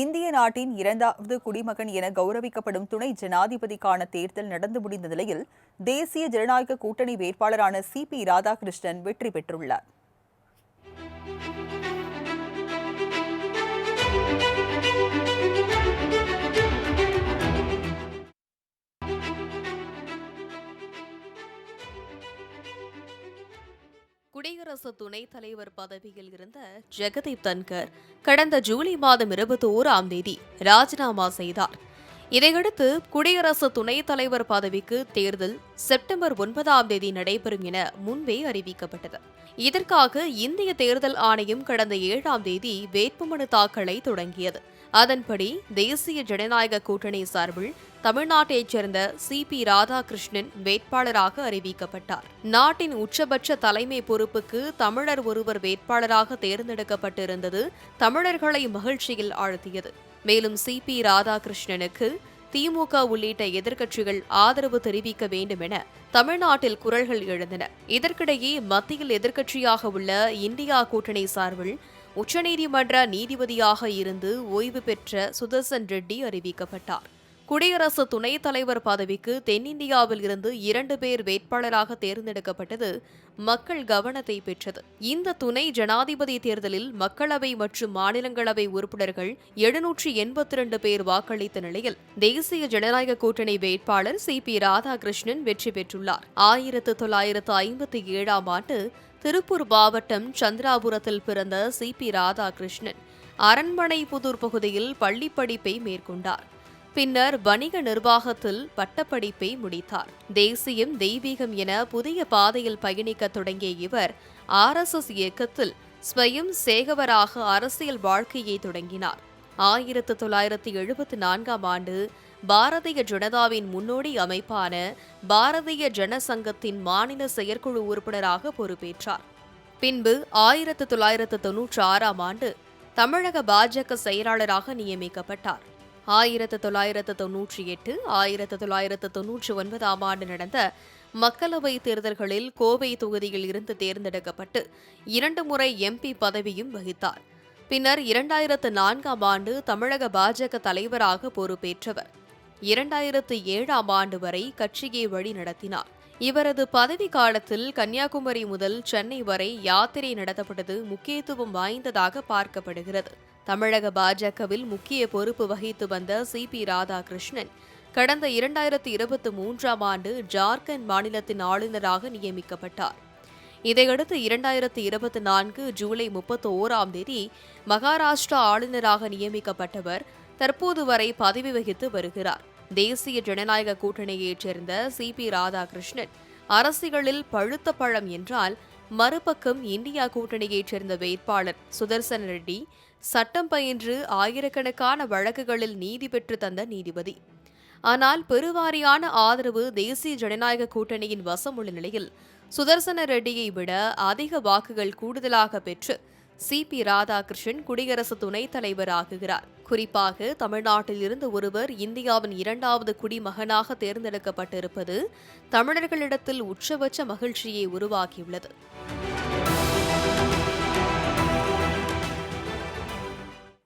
இந்திய நாட்டின் இரண்டாவது குடிமகன் என கௌரவிக்கப்படும் துணை ஜனாதிபதிக்கான தேர்தல் நடந்து முடிந்த நிலையில் தேசிய ஜனநாயக கூட்டணி வேட்பாளரான சி பி ராதாகிருஷ்ணன் வெற்றி பெற்றுள்ளார். குடியரசு துணைத் தலைவர் பதவியில் இருந்த ஜெகதீப் தன்கர் கடந்த ஜூலை மாதம் இருபத்தி ஓராம் தேதி ராஜினாமா செய்தார். இதையடுத்து குடியரசு துணைத் தலைவர் பதவிக்கு தேர்தல் செப்டம்பர் ஒன்பதாம் தேதி நடைபெறும் என முன்பே அறிவிக்கப்பட்டது. இதற்காக இந்திய தேர்தல் ஆணையம் கடந்த ஏழாம் தேதி வேட்புமனு தாக்கலை தொடங்கியது. அதன்படி தேசிய ஜனநாயக கூட்டணி சார்பில் தமிழ்நாட்டைச் சேர்ந்த சி பி ராதாகிருஷ்ணன் வேட்பாளராக அறிவிக்கப்பட்டார். நாட்டின் உச்சபட்ச தலைமை பொறுப்புக்கு தமிழர் ஒருவர் வேட்பாளராக தேர்ந்தெடுக்கப்பட்டிருந்தது தமிழர்களை மகிழ்ச்சியில் ஆழ்த்தியது. மேலும் சி பி ராதாகிருஷ்ணனுக்கு திமுக உள்ளிட்ட எதிர்க்கட்சிகள் ஆதரவு தெரிவிக்க வேண்டும் என தமிழ்நாட்டில் குரல்கள் எழுந்தன. இதற்கிடையே மத்தியில் எதிர்க்கட்சியாக உள்ள இந்தியா கூட்டணி சார்பில் உச்சநீதிமன்ற நீதிபதியாக இருந்து ஓய்வு பெற்ற சுதர்சன் ரெட்டி அறிவிக்கப்பட்டார். குடியரசு துணைத் தலைவர் பதவிக்கு தென்னிந்தியாவில் இருந்து இரண்டு பேர் வேட்பாளராக தேர்ந்தெடுக்கப்பட்டது மக்கள் கவனத்தை பெற்றது. இந்த துணை ஜனாதிபதி தேர்தலில் மக்களவை மற்றும் மாநிலங்களவை உறுப்பினர்கள் எழுநூற்றி எண்பத்தி இரண்டு பேர் வாக்களித்த நிலையில் தேசிய ஜனநாயக கூட்டணி வேட்பாளர் சி பி ராதாகிருஷ்ணன் வெற்றி பெற்றுள்ளார். ஆயிரத்து தொள்ளாயிரத்து ஐம்பத்தி ஏழாம் ஆண்டு திருப்பூர் மாவட்டம் சந்திராபுரத்தில் பிறந்த சி பி ராதாகிருஷ்ணன் அரண்மனை புதூர் பகுதியில் பள்ளிப்படிப்பை மேற்கொண்டார். பின்னர் வணிக நிர்வாகத்தில் பட்டப்படிப்பை முடித்தார். தேசியம் தெய்வீகம் என புதிய பாதையில் பயணிக்க தொடங்கிய இவர் ஆர்எஸ்எஸ் இயக்கத்தில் ஸ்வயம் சேகவராக அரசியல் வாழ்க்கையை தொடங்கினார். ஆயிரத்து தொள்ளாயிரத்து எழுபத்தி நான்காம் ஆண்டு பாரதிய ஜனதாவின் முன்னோடி அமைப்பான பாரதிய ஜனசங்கத்தின் மாநில செயற்குழு உறுப்பினராக பொறுப்பேற்றார். பின்பு ஆயிரத்து தொள்ளாயிரத்து தொன்னூற்றி ஆறாம் ஆண்டு தமிழக பாஜக செயலாளராக நியமிக்கப்பட்டார். ஆயிரத்து தொள்ளாயிரத்து தொன்னூற்றி எட்டு ஆயிரத்து தொள்ளாயிரத்து தொன்னூற்றி ஒன்பதாம் ஆண்டு நடந்த மக்களவைத் தேர்தல்களில் கோவை தொகுதியில் இருந்து தேர்ந்தெடுக்கப்பட்டு இரண்டு முறை எம்பி பதவியும் வகித்தார். பின்னர் இரண்டாயிரத்து நான்காம் ஆண்டு தமிழக பாஜக தலைவராக பொறுப்பேற்றவர். இரண்டாயிரத்து ஏழாம் ஆண்டு வரை கட்சியை வழி நடத்தினார். இவரது பதவி காலத்தில் கன்னியாகுமரி முதல் சென்னை வரை யாத்திரை நடத்தப்பட்டது முக்கியத்துவம் வாய்ந்ததாக பார்க்கப்படுகிறது. தமிழக பாஜகவில் முக்கிய பொறுப்பு வகித்து வந்த சி பி ராதாகிருஷ்ணன் கடந்த இரண்டாயிரத்தி இருபத்தி மூன்றாம் ஆண்டு ஜார்க்கண்ட் மாநிலத்தின் ஆளுநராக நியமிக்கப்பட்டார். இதையடுத்து இரண்டாயிரத்தி இருபத்தி நான்கு ஜூலை முப்பத்தி ஓராம் தேதி மகாராஷ்டிரா ஆளுநராக நியமிக்கப்பட்டவர் தற்போது வரை பதவி வகித்து வருகிறார். தேசிய ஜனநாயக கூட்டணியைச் சேர்ந்த சி பி ராதாகிருஷ்ணன் அரசியலில் பழுத்த பழம் என்றால் மறுபக்கம் இந்தியா கூட்டணியைச் சேர்ந்த வேட்பாளர் சுதர்சன் ரெட்டி சட்டம் பயின்று ஆயிரக்கணக்கான வழக்குகளில் நீதி பெற்று தந்த நீதிபதி. ஆனால் பெருவாரியான ஆதரவு தேசிய ஜனநாயக கூட்டணியின் வசம் உள்ள நிலையில் சுதர்சன ரெட்டியை விட அதிக வாக்குகள் கூடுதலாக பெற்று சி. பி. ராதாகிருஷ்ணன் குடியரசு துணைத் தலைவர் ஆகுகிறார். குறிப்பாக தமிழ்நாட்டில் இருந்து ஒருவர் இந்தியாவின் இரண்டாவது குடிமகனாக தேர்ந்தெடுக்கப்பட்டிருப்பது தமிழர்களிடத்தில் உச்சபட்ச மகிழ்ச்சியை உருவாக்கியுள்ளது.